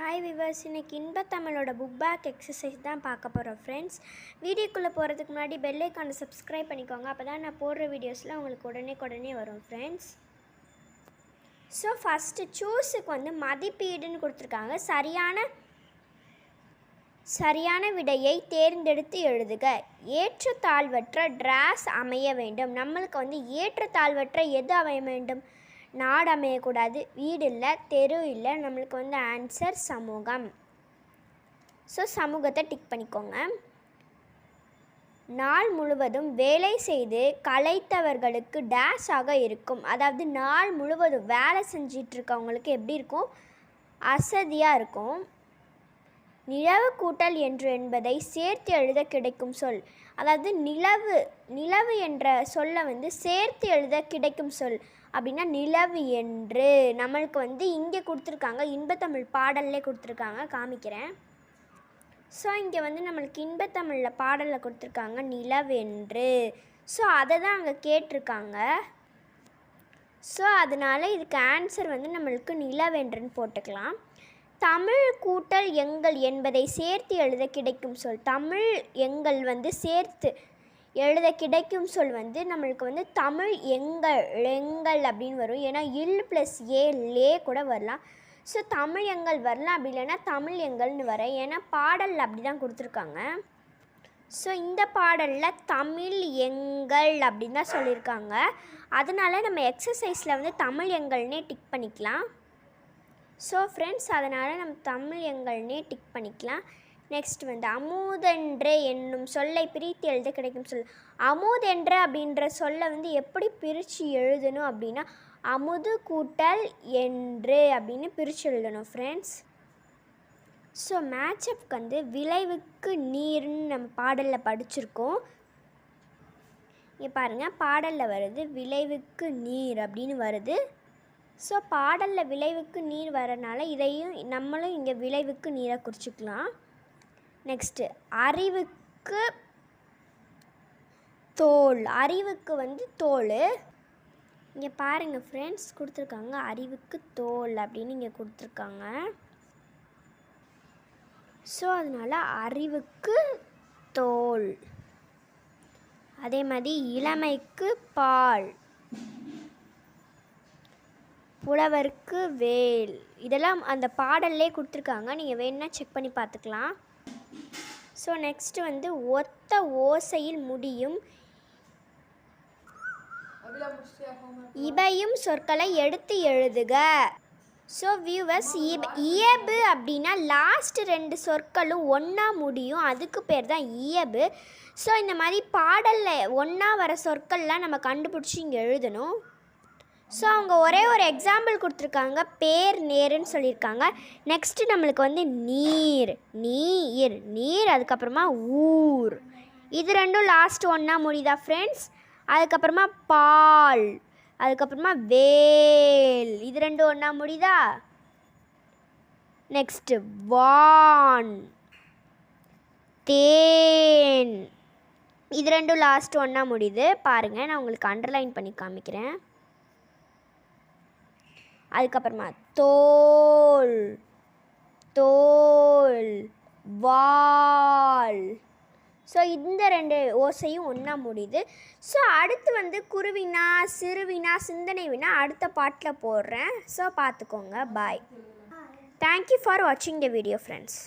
Hi viewers இன்னைக்கு இன்பத்தமிழோட book back exercise தான் பார்க்க போகிறோம் ஃப்ரெண்ட்ஸ் வீடியோக்குள்ளே போகிறதுக்கு முன்னாடி பெல் ஐக்கானை சப்ஸ்கிரைப் பண்ணிக்கோங்க. அப்போ தான் நான் போடுற வீடியோஸில் உங்களுக்கு உடனே உடனே வரும் ஃப்ரெண்ட்ஸ் ஸோ ஃபஸ்ட்டு சூஸுக்கு வந்து மதிப்பீடுன்னு கொடுத்துருக்காங்க. சரியான சரியான விடையை தேர்ந்தெடுத்து எழுதுக. ஏற்றத்தாழ்வற்ற ட்ராஸ் அமைய வேண்டும். நம்மளுக்கு வந்து ஏற்றத்தாழ்வற்ற எது அமைய வேண்டும்? நாடு அமையக்கூடாது வீடு இல்லை தெரு இல்லை நம்மளுக்கு வந்து ஆன்சர் சமூகம். ஸோ சமூகத்தை டிக் பண்ணிக்கோங்க. நாள் முழுவதும் வேலை செய்து கலைத்தவர்களுக்கு டேஷாக இருக்கும். அதாவது நாள் முழுவதும் வேலை செஞ்சிட்ருக்கவங்களுக்கு எப்படி இருக்கும்? அசதியாக இருக்கும். நிலவு கூட்டல் என்று என்பதை சேர்த்து எழுத கிடைக்கும் சொல். அதாவது நிலவு நிலவு என்ற சொல்லை வந்து சேர்த்து எழுத கிடைக்கும் சொல். அப்படின்னா நிலவு என்று நம்மளுக்கு வந்து இங்கே கொடுத்துருக்காங்க. இன்பத்தமிழ் பாடல்லே கொடுத்துருக்காங்க. காமிக்கிறேன். ஸோ இங்கே வந்து நம்மளுக்கு இன்பத்தமிழில் பாடலில் கொடுத்துருக்காங்க நிலவென்று ஸோ அதை தான் அங்கே கேட்டிருக்காங்க. ஸோ அதனால் இதுக்கு ஆன்சர் வந்து நம்மளுக்கு நிலவென்றுன்னு போட்டுக்கலாம். தமிழ் கூட்டல் எங்கள் என்பதை சேர்த்து எழுத கிடைக்கும் சொல். தமிழ் எங்கள் வந்து சேர்த்து எழுத கிடைக்கும் சொல் வந்து நம்மளுக்கு வந்து தமிழ் எங்கள் எங்கள் அப்படின்னு வரும். ஏன்னா இல் ப்ளஸ் ஏ லே கூட வரலாம். ஸோ தமிழ் எங்கள் வரலாம் அப்படி இல்லைன்னா தமிழ் எங்கள்னு வர. ஏன்னா பாடலில் அப்படி தான் கொடுத்துருக்காங்க. ஸோ இந்த பாடலில் தமிழ் எங்கள் அப்படின்னு தான் சொல்லியிருக்காங்க. அதனால் நம்ம எக்ஸசைஸில் வந்து தமிழ் எங்கள்னே டிக் பண்ணிக்கலாம். ஸோ ஃப்ரெண்ட்ஸ் அதனால் நம்ம தமிழ் எங்கள்னே டிக் பண்ணிக்கலாம். நெக்ஸ்ட் வந்து அமுதென்று என்னும் சொல்லை பிரித்து எழுத கிடைக்கும் சொல். அமுதென்ற அப்படின்ற சொல்லை வந்து எப்படி பிரித்து எழுதணும் அப்படின்னா அமுது கூட்டல் என்று அப்படின்னு பிரித்து எழுதணும் ஃப்ரெண்ட்ஸ் ஸோ மேட்சப்க்கு வந்து விளைவுக்கு நீர்னு நம்ம பாடலில் படிச்சிருக்கோம். இங்கே பாருங்கள் பாடலில் வருது விளைவுக்கு நீர் அப்படின்னு வருது. ஸோ பாடலில் விளைவுக்கு நீர் வரனால இதையும் நம்மளும் இங்கே விளைவுக்கு நீரை குறிச்சிக்கலாம். நெக்ஸ்ட்டு அறிவுக்கு தோல். அறிவுக்கு வந்து தோல். இங்கே பாருங்கள் ஃப்ரெண்ட்ஸ் கொடுத்துருக்காங்க. அறிவுக்கு தோல் அப்படின்னு இங்கே கொடுத்துருக்காங்க. ஸோ அதனால் அறிவுக்கு தோல். அதே மாதிரி இளமைக்கு பால். புலவருக்கு வேல். இதெல்லாம் அந்த பாடல்லே கொடுத்துருக்காங்க. நீங்கள் வேணும்னா செக் பண்ணி பார்த்துக்கலாம். ஸோ நெக்ஸ்ட்டு வந்து ஒத்த ஓசையில் முடியும். இபையும் சொற்களை எடுத்து எழுதுக. ஸோ வியூவர்ஸ் இயபு அப்படின்னா லாஸ்ட் ரெண்டு சொற்களும் ஒன்றா முடியும். அதுக்கு பேர் தான் இயபு. ஸோ இந்த மாதிரி பாடலில் ஒன்றா வர சொற்கள்லாம் நம்ம கண்டுபிடிச்சி இங்கே எழுதணும். ஸோ அவங்க ஒரே ஒரு எக்ஸாம்பிள் கொடுத்துருக்காங்க. பேர் நேருன்னு சொல்லியிருக்காங்க. நெக்ஸ்ட்டு நம்மளுக்கு வந்து நீர் நீர் நீர் அதுக்கப்புறமா ஊர். இது ரெண்டும் லாஸ்ட் ஒன்றா முடியுதா ஃப்ரெண்ட்ஸ் அதுக்கப்புறமா பால் அதுக்கப்புறமா வேல். இது ரெண்டும் ஒன்றா முடியுதா? நெக்ஸ்ட்டு வான். தேன். இது ரெண்டும் லாஸ்ட் ஒன்றா முடியுது. பாருங்கள் நான் உங்களுக்கு அண்டர்லைன் பண்ணி காமிக்கிறேன். அதுக்கப்புறமா தோல் தோல் வால். ஸோ இந்த ரெண்டு ஓசையும் ஒன்றா முடியுது. ஸோ அடுத்து வந்து குருவினா சிறுவினா சிந்தனை வினா அடுத்த பாட்டில் போடுறேன். ஸோ பார்த்துக்கோங்க. பாய் தேங்க்யூ ஃபார் வாட்சிங் த வீடியோ ஃப்ரெண்ட்ஸ்